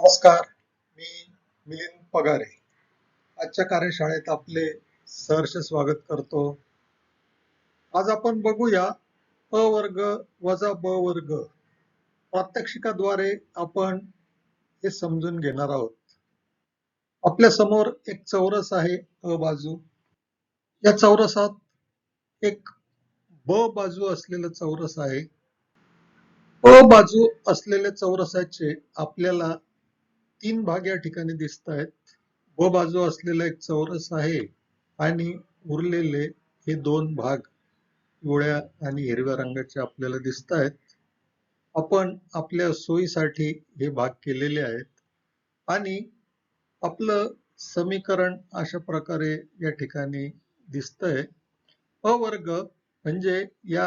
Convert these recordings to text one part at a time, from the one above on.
नमस्कार मी मिलिंद पगारे. आजच्या कार्यशाळेत आपले सहर्ष स्वागत करतो. आज आपण बघूया अ वर्ग वजा ब वर्ग. प्रात्यक्षिकाद्वारे आपण हे समजून घेणार आहोत. आपल्यासमोर एक चौरस आहे अ बाजू. या चौरसात एक ब बाजू असलेलं चौरस आहे. अ बाजू असलेल्या चौरसाचे आपल्याला तीन भाग या ठिकाणी दिसत आहेत. व बाजू असलेला एक चौरस आहे आणि उरलेले हे दोन भाग पिवळ्या आणि हिरव्या रंगाचे आपल्याला दिसत आहेत. आपण आपल्या सोयीसाठी हे भाग केलेले आहेत आणि आपलं समीकरण अशा प्रकारे या ठिकाणी दिसतंय अ वर्ग म्हणजे या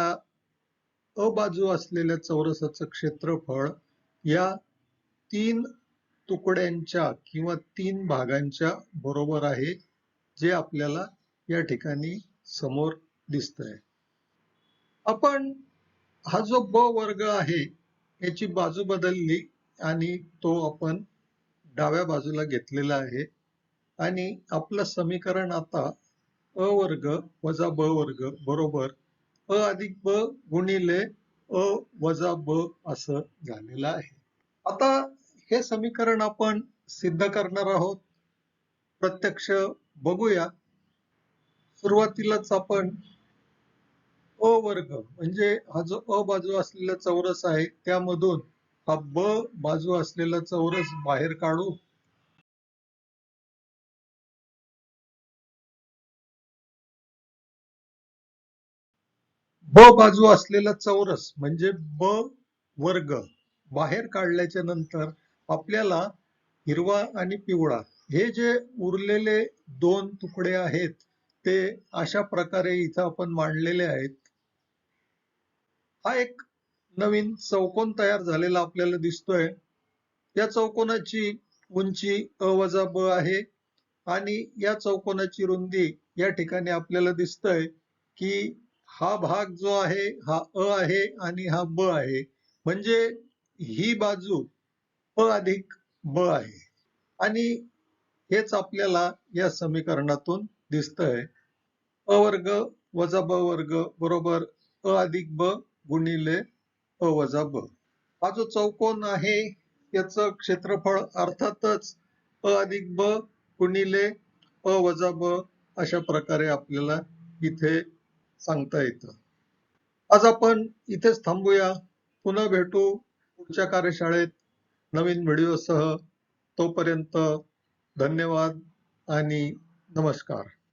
अबाजू असलेल्या चौरसाचं क्षेत्रफळ या तीन तुकड्यांच्या किंवा तीन भागांच्या बरोबर आहे जे आपल्याला या ठिकाणी समोर दिसतंय. आपण हा जो ब वर्ग आहे याची बाजू बदलली आणि तो आपण डाव्या बाजूला घेतलेला आहे. आणि आपलं समीकरण आता अ वर्ग वजा ब वर्ग बरोबर अ अधिक ब गुणिले अ वजा ब असं झालेलं आहे. आता हे समीकरण आपण सिद्ध करणार आहोत. प्रत्यक्ष बघूया. सुरुवातीलाच आपण अ वर्ग म्हणजे हा जो अ बाजू असलेला चौरस आहे त्यामधून हा ब बाजू असलेला चौरस बाहेर काढू. ब बाजू असलेला चौरस म्हणजे ब वर्ग बाहेर काढल्याच्या नंतर आपल्याला हिरवा आणि पिवळा हे जे उरलेले दोन तुकडे आहेत ते अशा प्रकारे इथं आपण मांडलेले आहेत. हा एक नवीन चौकोन तयार झालेला आपल्याला दिसतोय. या चौकोनाची उंची अ वजा ब आहे आणि या चौकोनाची रुंदी या ठिकाणी आपल्याला दिसतंय की हा भाग जो आहे हा अ आहे आणि हा ब आहे. म्हणजे ही बाजू प अधिक ब आहे. आणि हेच आपल्याला या समीकरणातून दिसतंय. अ वर्ग वजा ब वर्ग बरोबर अ अधिक ब गुणिले अ वजा ब. हा जो चौकोन आहे याचं क्षेत्रफळ अर्थातच अ अधिक ब गुणिले अ वजा ब अशा प्रकारे आपल्याला इथे सांगता येतं. आज आपण इथेच थांबूया. पुन्हा भेटू पुढच्या कार्यशाळेत. नवीन व्हिडिओसह तोपर्यंत धन्यवाद आणि नमस्कार.